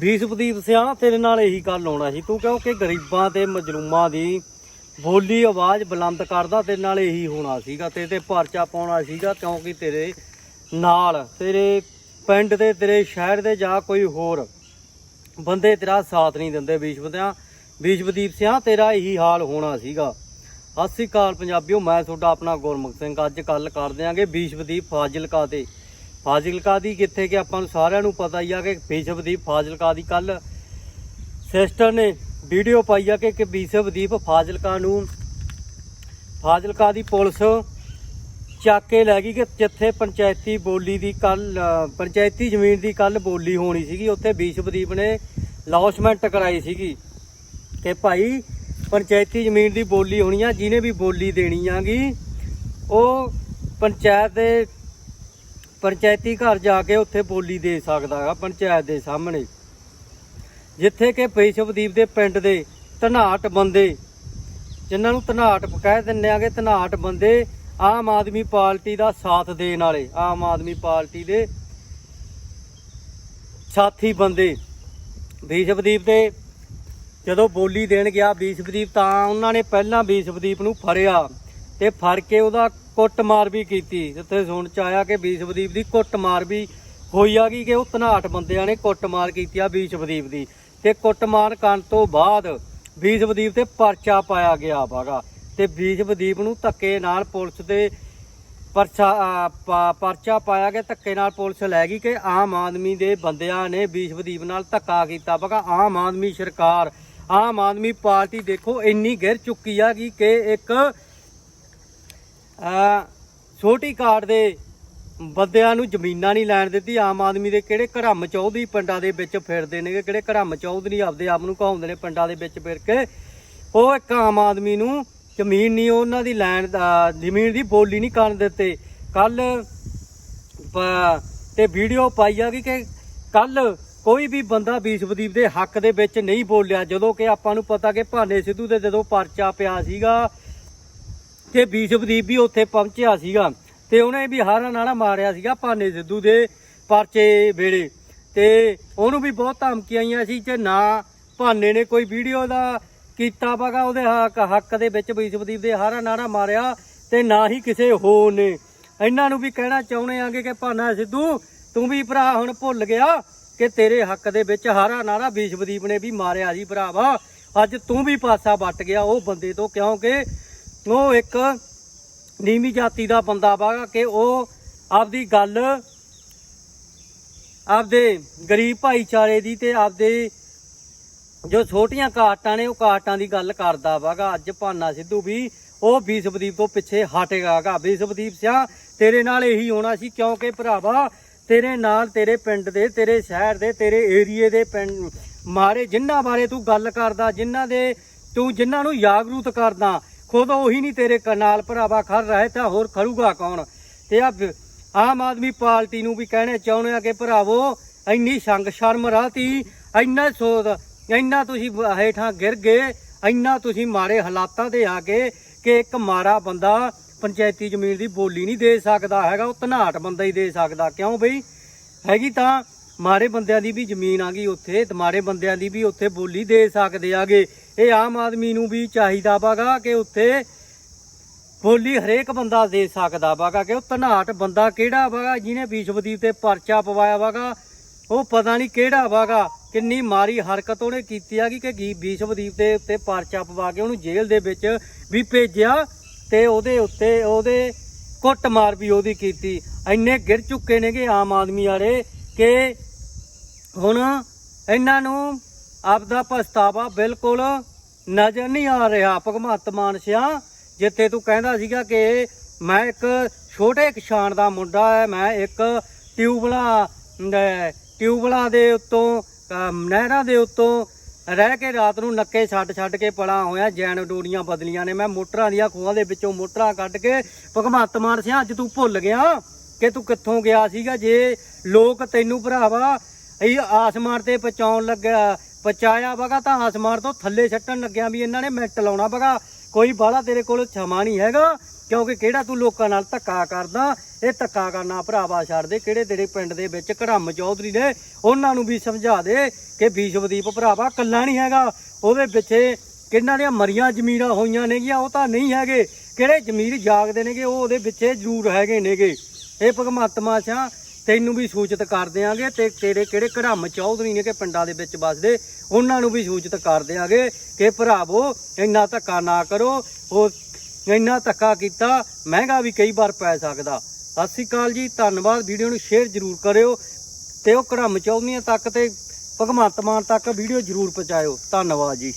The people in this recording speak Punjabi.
ਭੀਸ਼ਮਦੀਪ ਸਿਆ ਤੇਰੇ ਨਾਲ ਇਹੀ ਗੱਲ ਆਉਣਾ ਸੀ। ਤੂੰ ਕਿਉਂਕਿ ਗਰੀਬਾਂ ਤੇ ਮਜਲੂਮਾਂ ਦੀ ਬੋਲੀ ਆਵਾਜ਼ ਬੁਲੰਦ ਕਰਦਾ, ਤੇਰੇ ਨਾਲ ਇਹੀ ਹੋਣਾ ਸੀਗਾ। ਤੇ ਤੇ ਪਰਚਾ ਪਾਉਣਾ ਸੀਗਾ ਕਿਉਂਕਿ ਤੇਰੇ ਨਾਲ, ਤੇਰੇ ਪਿੰਡ ਦੇ, ਤੇਰੇ ਸ਼ਹਿਰ ਦੇ ਜਾਂ ਕੋਈ ਹੋਰ ਬੰਦੇ ਤੇਰਾ ਸਾਥ ਨਹੀਂ ਦਿੰਦੇ ਵਿਸ਼ਵਦਿਆਂ ਵਿਸ਼ਵਦੀਪ ਸਿਆ ਤੇਰਾ ਇਹੀ ਹਾਲ ਹੋਣਾ ਸੀਗਾ। ਸਤਿ ਸ਼੍ਰੀ ਅਕਾਲ ਪੰਜਾਬੀਓ, ਮੈਂ ਤੁਹਾਡਾ ਆਪਣਾ ਗੁਰਮੁਖ ਸਿੰਘ। ਅੱਜ ਕੱਲ ਕਰ ਦਿਆਂਗੇ ਵਿਸ਼ਵਦੀਪ ਫਾਜ਼ਿਲਕਾ ਤੇ। ਫਾਜ਼ਿਲਕਾ ਦੀ ਕਿੱਥੇ ਕਿ ਆਪਾਂ ਨੂੰ ਸਾਰਿਆਂ ਨੂੰ ਪਤਾ ਹੀ ਆ ਕਿ ਵਿਸ਼ਵਦੀਪ ਫਾਜ਼ਿਲਕਾ ਦੀ ਕੱਲ ਸਿਸਟਰ ਨੇ ਵੀਡੀਓ ਪਾਈ ਆ ਕਿ ਕਿ ਵਿਸ਼ਵਦੀਪ ਫਾਜ਼ਿਲਕਾ ਨੂੰ ਫਾਜ਼ਿਲਕਾ ਦੀ ਪੁਲਿਸ ਚੱਕ ਕੇ ਲੈ ਗਈ ਕਿ ਜਿੱਥੇ ਪੰਚਾਇਤੀ ਬੋਲੀ ਦੀ ਕੱਲ ਪੰਚਾਇਤੀ ਜ਼ਮੀਨ ਦੀ ਕੱਲ ਬੋਲੀ ਹੋਣੀ ਸੀਗੀ, ਉੱਥੇ ਵਿਸ਼ਵਦੀਪ ਨੇ ਲੌਸਮੈਂਟ ਕਰਾਈ ਸੀਗੀ। ਕਿ ਭਾਈ ਪੰਚਾਇਤੀ ਜ਼ਮੀਨ ਦੀ ਬੋਲੀ ਹੋਣੀ ਆ, ਜਿਹਨੇ ਵੀ ਬੋਲੀ ਦੇਣੀ ਆਗੀ, ਉਹ ਪੰਚਾਇਤ ਦੇ ਪੰਚਾਇਤੀ ਘਰ ਜਾ ਕੇ ਉੱਥੇ ਬੋਲੀ ਦੇ ਸਕਦਾ ਹੈਗਾ ਪੰਚਾਇਤ ਦੇ ਸਾਹਮਣੇ। ਜਿੱਥੇ ਕਿ ਵਿਸ਼ਵਦੀਪ ਦੇ ਪਿੰਡ ਦੇ ਧਨਾਟ ਬੰਦੇ, ਜਿਨ੍ਹਾਂ ਨੂੰ ਧਨਾਟ ਕਹਿ ਦਿੰਦੇ ਆਗੇ ਧਨਾਟ ਬੰਦੇ ਆਮ ਆਦਮੀ ਪਾਰਟੀ ਦਾ ਸਾਥ ਦੇਣ ਵਾਲੇ, ਆਮ ਆਦਮੀ ਪਾਰਟੀ ਦੇ ਸਾਥੀ ਬੰਦੇ। ਵਿਸ਼ਵਦੀਪ ਦੇ ਜਦੋਂ ਬੋਲੀ ਦੇਣ ਗਿਆ ਵਿਸ਼ਵਦੀਪ ਤਾਂ ਉਹਨਾਂ ਨੇ ਪਹਿਲਾਂ ਵਿਸ਼ਵਦੀਪ ਨੂੰ ਫੜਿਆ। ਤੇ ਫੜ ਕੇ ਉਹਦਾ ਕੁੱਟਮਾਰ ਵੀ ਕੀਤੀ। ਉੱਥੇ ਸੁਣ ਚ ਆਇਆ ਕਿ ਬੀਸ਼ਵਦੀਪ ਦੀ ਕੁੱਟਮਾਰ ਵੀ ਹੋਈ ਆ ਗਈ ਕਿ ਉਹ ਧਨਾਟ ਬੰਦਿਆਂ ਨੇ ਕੁੱਟਮਾਰ ਕੀਤੀ ਆ ਬੀਸ਼ਵਦੀਪ ਦੀ। ਤੇ ਕੁੱਟਮਾਰ ਕਰਨ ਤੋਂ ਬਾਅਦ ਬੀਸ਼ਵਦੀਪ ਤੇ ਪਰਚਾ ਪਾਇਆ ਗਿਆ ਵਾਗਾ ਤੇ ਬੀਸ਼ਵਦੀਪ ਨੂੰ ਧੱਕੇ ਨਾਲ ਪੁਲਿਸ ਦੇ ਪਰਚਾ ਪਾ- ਪਰਚਾ ਪਾਇਆ ਗਿਆ, ਧੱਕੇ ਨਾਲ ਪੁਲਿਸ ਲੈ ਗਈ ਕਿ ਆਮ ਆਦਮੀ ਦੇ ਬੰਦਿਆਂ ਨੇ ਵਿਸ਼ਵਦੀਪ ਨਾਲ ਧੱਕਾ ਕੀਤਾ ਬਗਾ। ਆਮ ਆਦਮੀ ਸਰਕਾਰ, ਆਮ ਆਦਮੀ ਪਾਰਟੀ ਦੇਖੋ ਇੰਨੀ ਗਿਰ ਚੁੱਕੀ ਆ ਕਿ ਕਿ ਇੱਕ ਛੋਟੀ ਕਾਰਡ ਦੇ ਬੰਦਿਆਂ ਨੂੰ ਜ਼ਮੀਨਾਂ ਨਹੀਂ ਲੈਣ ਦਿੱਤੀ, ਆਮ ਆਦਮੀ ਦੇ ਕਿਹੜੇ ਘੜਮ ਚੌਧਰੀ ਪਿੰਡਾਂ ਦੇ ਵਿੱਚ ਫਿਰਦੇ ਨੇਗੇ, ਕਿਹੜੇ ਘੜਮ ਚੌਧਰੀ ਆਪਦੇ ਆਪ ਨੂੰ ਕਹਾਉਂਦੇ ਨੇ ਪਿੰਡਾਂ ਦੇ ਵਿੱਚ ਫਿਰ ਕੇ। ਉਹ ਇੱਕ ਆਮ ਆਦਮੀ ਨੂੰ ਜ਼ਮੀਨ ਨਹੀਂ, ਉਹਨਾਂ ਦੀ ਲੈਣ ਦਾ, ਜ਼ਮੀਨ ਦੀ ਬੋਲੀ ਨਹੀਂ ਕਰਨ ਦਿੱਤੇ। ਕੱਲ ਤੇ ਵੀਡੀਓ ਪਾਈ ਆ ਗਈ ਕਿ ਕੱਲ ਕੋਈ ਵੀ ਬੰਦਾ ਵਿਸ਼ਵਦੀਪ ਦੇ ਹੱਕ ਦੇ ਵਿੱਚ ਨਹੀਂ ਬੋਲਿਆ, ਜਦੋਂ ਕਿ ਆਪਾਂ ਨੂੰ ਪਤਾ ਕਿ ਭਾਨੇ ਸਿੱਧੂ ਦੇ ਜਦੋਂ ਪਰਚਾ ਪਿਆ ਸੀਗਾ ਤੇ ਵਿਸ਼ਵਦੀਪ ਵੀ ਉੱਥੇ ਪਹੁੰਚਿਆ ਸੀਗਾ ਤੇ ਉਹਨੇ ਵੀ ਹਾਰਾ ਨਾਰਾ ਮਾਰਿਆ ਸੀਗਾ ਭਾਨੇ ਸਿੱਧੂ ਦੇ ਪਰਚੇ ਵੇਲੇ। ਤੇ ਉਹਨੂੰ ਵੀ ਬਹੁਤ ਧਮਕੀਆਂ ਆਈਆਂ ਸੀ ਕਿ ਨਾ ਭਾਨੇ ਨੇ ਕੋਈ ਵੀਡੀਓ ਦਾ ਕੀਤਾ ਵਗਾ ਉਹਦੇ ਹੱਕ ਹੱਕ ਦੇ ਵਿੱਚ ਵਿਸ਼ਵਦੀਪ ਦੇ ਹਾਰਾ ਨਾਰਾ ਮਾਰਿਆ ਤੇ ਨਾ ਹੀ ਕਿਸੇ ਹੋਰ ਨੇ। ਇਹਨਾਂ ਨੂੰ ਵੀ ਕਹਿਣਾ ਚਾਹੁੰਦੇ ਆਂਗੇ ਕਿ ਭਾਨਾ ਸਿੱਧੂ, ਤੂੰ ਵੀ ਭਰਾ ਹੁਣ ਭੁੱਲ ਗਿਆ ਕਿ ਤੇਰੇ ਹੱਕ ਦੇ ਵਿੱਚ ਹਾਰਾ ਨਾਰਾ ਵਿਸ਼ਵਦੀਪ ਨੇ ਵੀ ਮਾਰਿਆ ਸੀ ਭਰਾਵਾ। ਅੱਜ ਤੂੰ ਵੀ ਪਾਸਾ ਵੱਟ ਗਿਆ ਉਹ ਬੰਦੇ ਤੋਂ ਕਿਉਂਕਿ ਉਹ ਇੱਕ ਨੀਵੀਂ ਜਾਤੀ ਦਾ ਬੰਦਾ ਵਾ ਕਿ ਉਹ ਆਪਦੀ ਗੱਲ, ਆਪਦੇ ਗਰੀਬ ਭਾਈਚਾਰੇ ਦੀ ਤੇ ਆਪਦੇ ਜੋ ਛੋਟੀਆਂ ਕਾਟਾਂ ਨੇ, ਉਹ ਕਾਟਾਂ ਦੀ ਗੱਲ ਕਰਦਾ ਵਾਗਾ। ਅੱਜ ਭਾਨਾ ਸਿੱਧੂ ਵੀ ਉਹ ਵਿਸ਼ਵਦੀਪ ਤੋਂ ਪਿੱਛੇ ਹਟੇਗਾਗਾ ਵਿਸ਼ਵਦੀਪ ਸਿਆ, ਤੇਰੇ ਨਾਲ ਇਹੀ ਹੋਣਾ ਸੀ, ਕਿਉਂਕਿ ਭਰਾਵਾ ਤੇਰੇ ਨਾਲ ਤੇਰੇ ਪਿੰਡ ਦੇ, ਤੇਰੇ ਸ਼ਹਿਰ ਦੇ, ਤੇਰੇ ਏਰੀਏ ਦੇ ਪਿੰਡ ਮਾਰੇ ਜਿਨ੍ਹਾਂ ਬਾਰੇ ਤੂੰ ਗੱਲ ਕਰਦਾ ਜਿਨ੍ਹਾਂ ਦੇ ਤੂੰ ਜਿਨ੍ਹਾਂ ਨੂੰ ਜਾਗਰੂਕ ਕਰਦਾ ਖੁਦ ਉਹੀ ਨਹੀਂ ਤੇਰੇ ਨਾਲ ਭਰਾਵਾ ਖੜ ਰਹੇ ਤਾਂ ਹੋਰ ਖੜੂਗਾ ਕੌਣ? ਤੇ ਆ ਆਮ ਆਦਮੀ ਪਾਰਟੀ ਨੂੰ ਵੀ ਕਹਿਣੇ ਚਾਹੁੰਦੇ ਆ ਕਿ ਭਰਾਵੋ, ਇੰਨੀ ਸੰਗ ਸ਼ਰਮ ਰਾਤੀ, ਇੰਨਾ ਸੋਧ, ਇੰਨਾ ਤੁਸੀਂ ਹੇਠਾਂ ਗਿਰ ਗਏ, ਇੰਨਾ ਤੁਸੀਂ ਮਾੜੇ ਹਾਲਾਤਾਂ ਤੇ ਆ ਕੇ ਕਿ ਇੱਕ ਮਾੜਾ ਬੰਦਾ ਪੰਚਾਇਤੀ ਜ਼ਮੀਨ ਦੀ ਬੋਲੀ ਨਹੀਂ ਦੇ ਸਕਦਾ, ਹੈਗਾ ਉਹ ਧਨਾਟ ਬੰਦਾ ਹੀ ਦੇ ਸਕਦਾ। ਕਿਉਂ ਬਈ? ਹੈਗੀ ਤਾਂ ਮਾੜੇ ਬੰਦਿਆਂ ਦੀ ਵੀ ਜ਼ਮੀਨ ਆ ਗਈ ਉੱਥੇ ਤੇ ਮਾੜੇ ਬੰਦਿਆਂ ਦੀ ਵੀ ਉੱਥੇ ਬੋਲੀ ਦੇ ਸਕਦੇ ਆਗੇ। ਇਹ ਆਮ ਆਦਮੀ ਨੂੰ ਵੀ ਚਾਹੀਦਾ ਵਾਗਾ ਕਿ ਉੱਥੇ ਬੋਲੀ ਹਰੇਕ ਬੰਦਾ ਦੇ ਸਕਦਾ ਵਾਗਾ ਕਿ ਉਹ ਧਨਾਟ ਬੰਦਾ ਕਿਹੜਾ ਵਾਗਾ ਜਿਹਨੇ ਵਿਸ਼ਵਦੀਪ ਤੇ ਪਰਚਾ ਪਵਾਇਆ ਵਾਗਾ ਉਹ ਪਤਾ ਨਹੀਂ ਕਿਹੜਾ ਵਾਗਾ ਕਿੰਨੀ ਮਾਰੀ ਹਰਕਤ ਉਹਨੇ ਕੀਤੀ ਆਗੀ ਕਿ ਗੀ- ਵਿਸ਼ਵਦੀਪ ਦੇ ਉੱਤੇ ਪਰਚਾ ਪਵਾ ਕੇ ਉਹਨੂੰ ਜੇਲ੍ਹ ਦੇ ਵਿੱਚ ਵੀ ਭੇਜਿਆ ਤੇ ਉਹਦੇ ਉੱਤੇ ਉਹਦੇ ਕੁੱਟਮਾਰ ਵੀ ਉਹਦੀ ਕੀਤੀ। ਇੰਨੇ ਗਿਰ ਚੁੱਕੇ ਨੇਗੇ ਆਮ ਆਦਮੀ ਵਾਲੇ ਕਿ ਹੁਣ ਇਹਨਾਂ ਨੂੰ ਆਪਦਾ ਪਛਤਾਵਾ ਬਿਲਕੁਲ ਨਜ਼ਰ ਨਹੀਂ ਆ ਰਿਹਾ, ਭਗਵੰਤ ਮਾਨ ਸਿਆ, ਜਿੱਥੇ ਤੂੰ ਕਹਿੰਦਾ ਸੀਗਾ ਕਿ ਮੈਂ ਇੱਕ ਛੋਟੇ ਕਿਸਾਨ ਦਾ ਮੁੰਡਾ ਹੈ, ਮੈਂ ਇੱਕ ਟਿਊਬਲਾ ਟਿਊਬਲਾਂ ਦੇ ਉੱਤੋਂ ਨਹਿਰਾਂ ਦੇ ਉੱਤੋਂ ਰਹਿ ਕੇ ਰਾਤ ਨੂੰ ਨੱਕੇ ਛੱਡ ਛੱਡ ਕੇ ਪੜਾ ਹੋਇਆ, ਜੈਨ ਡੋਰੀਆਂ ਬਦਲੀਆਂ ਨੇ, ਮੈਂ ਮੋਟਰਾਂ ਦੀਆਂ ਖੂਹਾਂ ਦੇ ਵਿੱਚੋਂ ਮੋਟਰਾਂ ਕੱਢ ਕੇ ਭਗਵੰਤ ਮਾਨ ਸਿਆ, ਅੱਜ ਤੂੰ ਭੁੱਲ ਗਿਆ। ਕਿ ਤੂੰ ਕਿੱਥੋਂ ਗਿਆ ਸੀਗਾ? ਜੇ ਲੋਕ ਤੈਨੂੰ ਭਰਾਵਾ, ਇਹ ਆਸਮਾਨ ਤੇ ਪਹੁੰਚਾਉਣ ਲੱਗਾ, ਪਹੁੰਚਾਇਆ ਵਗਾ, ਤਾਂ ਆਸਮਾਨ ਤੋਂ ਥੱਲੇ ਛੱਟਣ ਲੱਗਿਆ ਵੀ ਇਹਨਾਂ ਨੇ ਮਿੰਟ ਲਾਉਣਾ ਵਗਾ। ਕੋਈ ਬਾਹਲਾ ਤੇਰੇ ਕੋਲ ਸਮਾਂ ਨਹੀਂ ਹੈਗਾ, ਕਿਉਂਕਿ ਕਿਹੜਾ ਤੂੰ ਲੋਕਾਂ ਨਾਲ ਧੱਕਾ ਕਰਦਾ? ਇਹ ਧੱਕਾ ਕਰਨਾ ਭਰਾਵਾ ਛੱਡ ਦੇ, ਕਿਹੜੇ ਤੇਰੇ ਪਿੰਡ ਦੇ ਵਿੱਚ ਘੜਮ ਚੌਧਰੀ ਨੇ, ਉਹਨਾਂ ਨੂੰ ਵੀ ਸਮਝਾ ਦੇ ਕਿ ਵਿਸ਼ਵਦੀਪ ਭਰਾਵਾ ਕੱਲਾ ਨਹੀਂ ਹੈਗਾ। ਉਹਦੇ ਪਿੱਛੇ ਕਿੰਨਾਂ ਦੀਆਂ ਮਰੀਆਂ ਜ਼ਮੀਰਾਂ ਹੋਈਆਂ ਨੇਗੀਆਂ, ਉਹ ਤਾਂ ਨਹੀਂ ਹੈਗੇ। ਕਿਹੜੇ ਜ਼ਮੀਰ ਜਾਗਦੇ ਨੇਗੇ, ਉਹ ਉਹਦੇ ਪਿੱਛੇ ਜ਼ਰੂਰ ਹੈਗੇ ਨੇਗੇ। ਇਹ ਭਗਵੰਤ ਮਾਸ਼ਾ ਤੈਨੂੰ ਵੀ ਸੂਚਿਤ ਕਰ ਦਿਆਂਗੇ ਤੇ ਤੇਰੇ ਕਿਹੜੇ ਘੜਮ ਚੌਧਰੀ ਨੇ ਕਿ ਪਿੰਡਾਂ ਦੇ ਵਿੱਚ ਵੱਸਦੇ, ਉਹਨਾਂ ਨੂੰ ਵੀ ਸੂਚਿਤ ਕਰ ਦਿਆਂਗੇ ਕਿ ਭਰਾਵੋ, ਇੰਨਾ ਧੱਕਾ ਨਾ ਕਰੋ ਉਹ ਇੰਨਾ ਧੱਕਾ ਕੀਤਾ, ਮਹਿੰਗਾ ਵੀ ਕਈ ਵਾਰ ਪੈ ਸਕਦਾ। ਸਤਿ ਸ਼੍ਰੀ ਅਕਾਲ ਜੀ, ਧੰਨਵਾਦ, ਵੀਡੀਓ ਨੂੰ ਸ਼ੇਅਰ ਜ਼ਰੂਰ ਕਰਿਓ ਤੇ ਉਹ ਘੜਮ ਚੌਧਰੀਆਂ ਤੱਕ ਤੇ ਭਗਵੰਤ ਮਾਨ ਤੱਕ ਵੀਡੀਓ ਜ਼ਰੂਰ ਪਹੁੰਚਾਇਓ। ਧੰਨਵਾਦ ਜੀ।